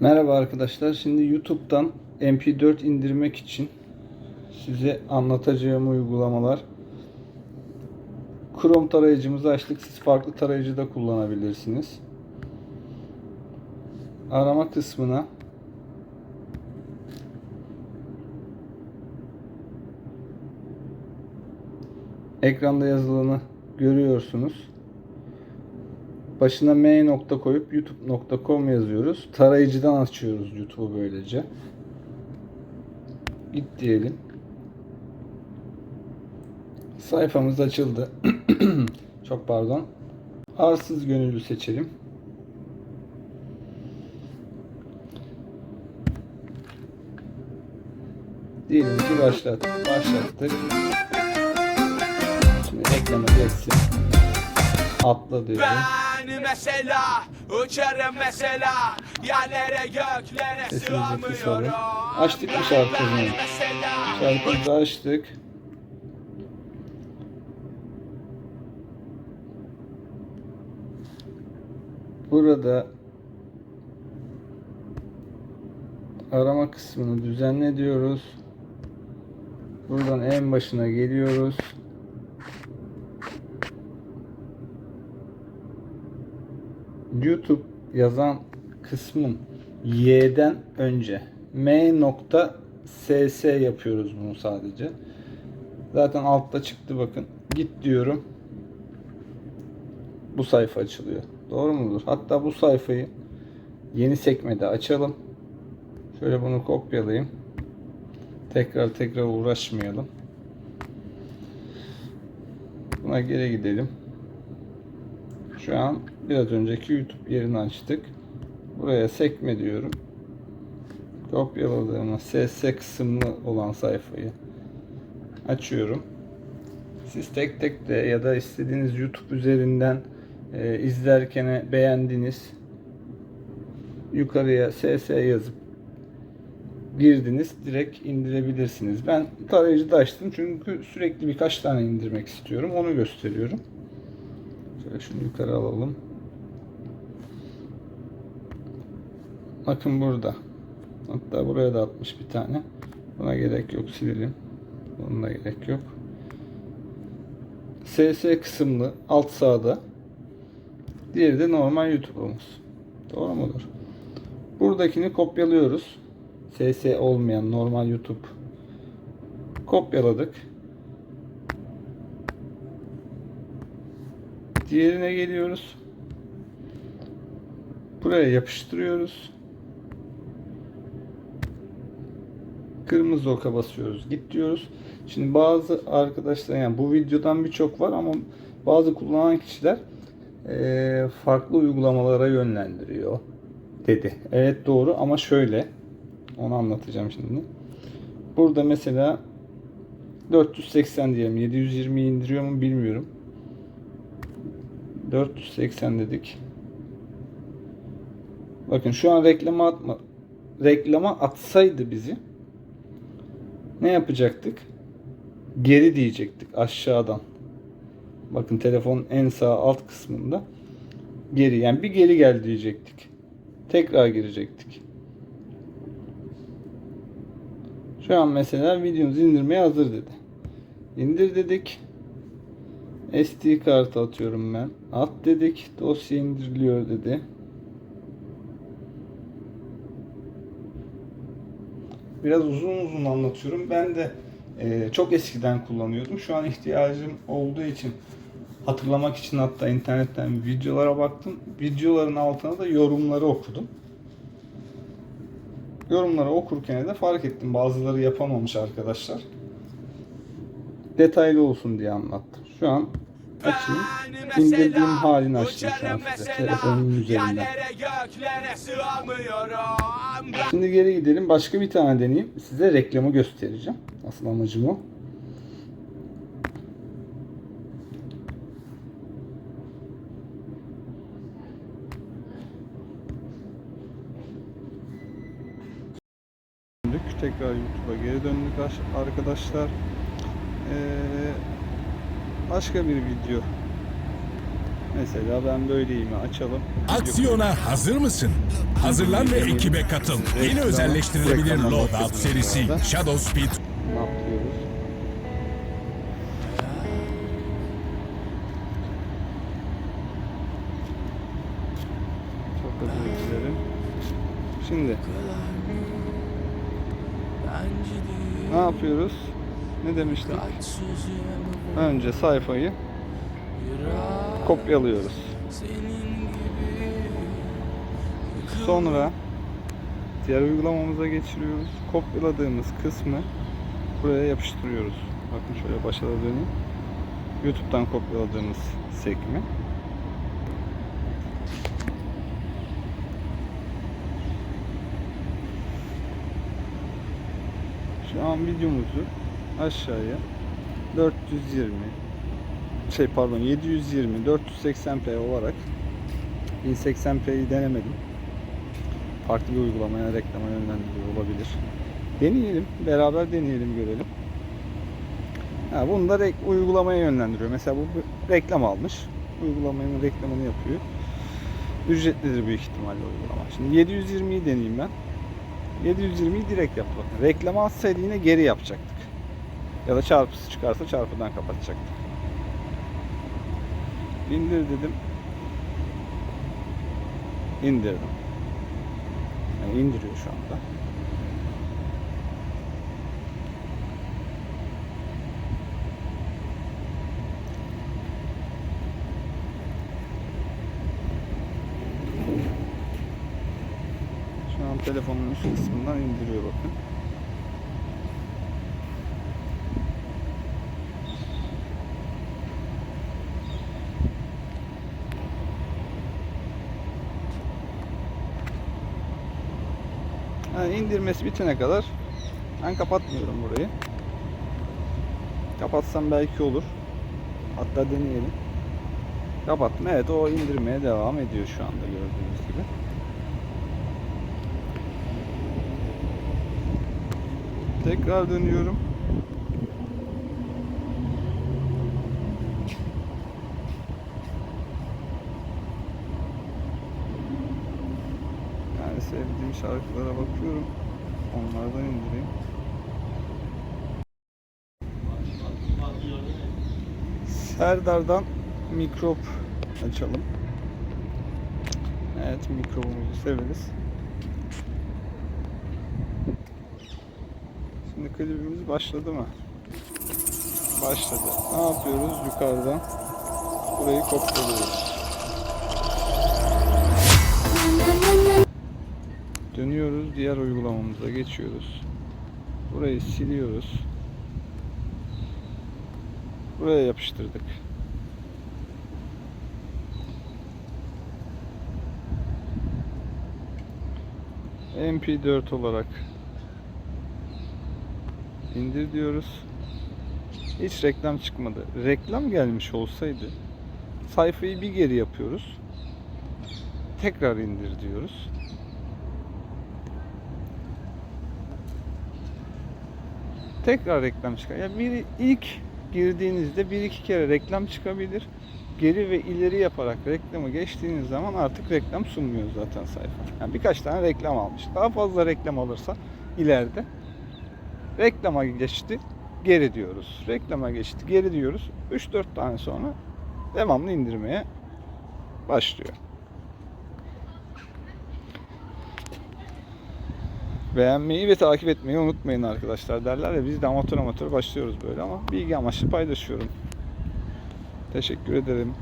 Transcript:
Merhaba arkadaşlar. Şimdi YouTube'dan MP4 indirmek için size anlatacağım uygulamalar. Chrome tarayıcımızı açtık. Siz farklı tarayıcı da kullanabilirsiniz. Arama kısmına ekranda yazılanı görüyorsunuz. Başına m nokta koyup youtube.com yazıyoruz. Tarayıcıdan açıyoruz YouTube'u böylece. Git diyelim. Sayfamız açıldı. Çok pardon. Arsız gönüllü seçelim. Diyelim ki başlat. Başlattık. Şimdi reklama geçsin. Atla diyorum. Ben mesela uçarım mesela yerlere göklere sığamıyorum. Açtık mı şarkımızı? Şarkımızı açtık. Burada arama kısmını düzenle diyoruz. Buradan en başına geliyoruz. YouTube yazan kısmın Y'den önce M.ss yapıyoruz bunu sadece. Zaten altta çıktı bakın. Git diyorum. Bu sayfa açılıyor. Doğru mudur? Hatta bu sayfayı yeni sekmede açalım. Şöyle bunu kopyalayayım. Tekrar tekrar uğraşmayalım. Buna geri gidelim. Şu an biraz önceki YouTube yerini açtık. Buraya sekme diyorum. Kopyaladığımız SS kısımlı olan sayfayı açıyorum. Siz tek tek de ya da istediğiniz YouTube üzerinden e, izlerken beğendiniz. Yukarıya SS yazıp girdiniz direkt indirebilirsiniz. Ben tarayıcıda açtım çünkü sürekli birkaç tane indirmek istiyorum. Onu gösteriyorum. Şöyle şunu yukarı alalım. Bakın burada. Hatta buraya da atmış bir tane. Buna gerek yok silelim. Buna da gerek yok. SS kısımlı alt sağda. Diğeri de normal YouTube'umuz. Doğru mudur? Buradakini kopyalıyoruz. SS olmayan normal YouTube. Kopyaladık. Diğerine geliyoruz. Buraya yapıştırıyoruz. Kırmızı oka basıyoruz. Git diyoruz. Şimdi bazı arkadaşlar yani bu videodan birçok var ama bazı kullanan kişiler eee, farklı uygulamalara yönlendiriyor dedi. Evet doğru ama şöyle onu anlatacağım şimdi. Burada mesela 480 diyelim. 720 indiriyor mu bilmiyorum. 480 dedik. Bakın şu an reklama atma reklama atsaydı bizi ne yapacaktık? Geri diyecektik aşağıdan. Bakın telefonun en sağ alt kısmında geri yani bir geri gel diyecektik. Tekrar girecektik. Şu an mesela videonuzu indirmeye hazır dedi. İndir dedik. SD kartı atıyorum ben. At dedik. Dosya indiriliyor dedi. Biraz uzun uzun anlatıyorum. Ben de e, çok eskiden kullanıyordum. Şu an ihtiyacım olduğu için hatırlamak için hatta internetten videolara baktım. Videoların altına da yorumları okudum. Yorumları okurken de fark ettim. Bazıları yapamamış arkadaşlar. Detaylı olsun diye anlattım. Şu an açayım. İndirdiğim halini açtım şu an size. Telefonun üzerinden. Şimdi geri gidelim. Başka bir tane deneyeyim. Size reklamı göstereceğim. Asıl amacım o. Döndük. Tekrar YouTube'a geri döndük aş- arkadaşlar. Ee, başka bir video Mesela ben böyleyimi açalım. Aksiyona hazır mısın? Hazırlan ve ekibe katıl. Yeni özelleştirilebilir Loadout serisi Shadow Speed Ne yapıyoruz? Çok özür dilerim. Şimdi ne yapıyoruz? Ne demiştik? Önce sayfayı kopyalıyoruz. Sonra diğer uygulamamıza geçiriyoruz. Kopyaladığımız kısmı buraya yapıştırıyoruz. Bakın şöyle başa da döneyim. YouTube'dan kopyaladığımız sekme. Şu an videomuzu aşağıya 420 şey pardon 720 480p olarak 1080p'yi denemedim. Farklı bir uygulamaya reklama yönlendiriyor olabilir. Deneyelim. Beraber deneyelim görelim. Ha, bunu da uygulamaya yönlendiriyor. Mesela bu reklam almış. Uygulamanın reklamını yapıyor. Ücretlidir büyük ihtimalle uygulama. Şimdi 720'yi deneyeyim ben. 720'yi direkt yaptı bakın. Reklamı atsaydı yine geri yapacaktık. Ya da çarpısı çıkarsa çarpıdan kapatacaktık. İndir dedim. İndirdim. Yani indiriyor şu anda. Şu an telefonun üst kısmından indiriyor bakın. Yani indirmesi bitene kadar ben kapatmıyorum burayı. Kapatsam belki olur. Hatta deneyelim. Kapattım. Evet o indirmeye devam ediyor şu anda gördüğünüz gibi. Tekrar dönüyorum. Yani sevdiğim şarkılara bakıyorum. Onlardan indireyim. Serdar'dan mikrop açalım. Evet mikrobumuzu severiz. Şimdi klibimiz başladı mı? Başladı. Ne yapıyoruz? Yukarıdan burayı kopyalıyoruz. Dönüyoruz. Diğer uygulamamıza geçiyoruz. Burayı siliyoruz. Buraya yapıştırdık. MP4 olarak indir diyoruz. Hiç reklam çıkmadı. Reklam gelmiş olsaydı sayfayı bir geri yapıyoruz. Tekrar indir diyoruz. Tekrar reklam çıkar. Yani biri ilk girdiğinizde bir iki kere reklam çıkabilir. Geri ve ileri yaparak reklamı geçtiğiniz zaman artık reklam sunmuyor zaten sayfa. Yani birkaç tane reklam almış. Daha fazla reklam alırsa ileride reklama geçti geri diyoruz. Reklama geçti geri diyoruz. 3-4 tane sonra devamlı indirmeye başlıyor. Beğenmeyi ve takip etmeyi unutmayın arkadaşlar derler ya biz de amatör amatör başlıyoruz böyle ama bilgi amaçlı paylaşıyorum. Teşekkür ederim.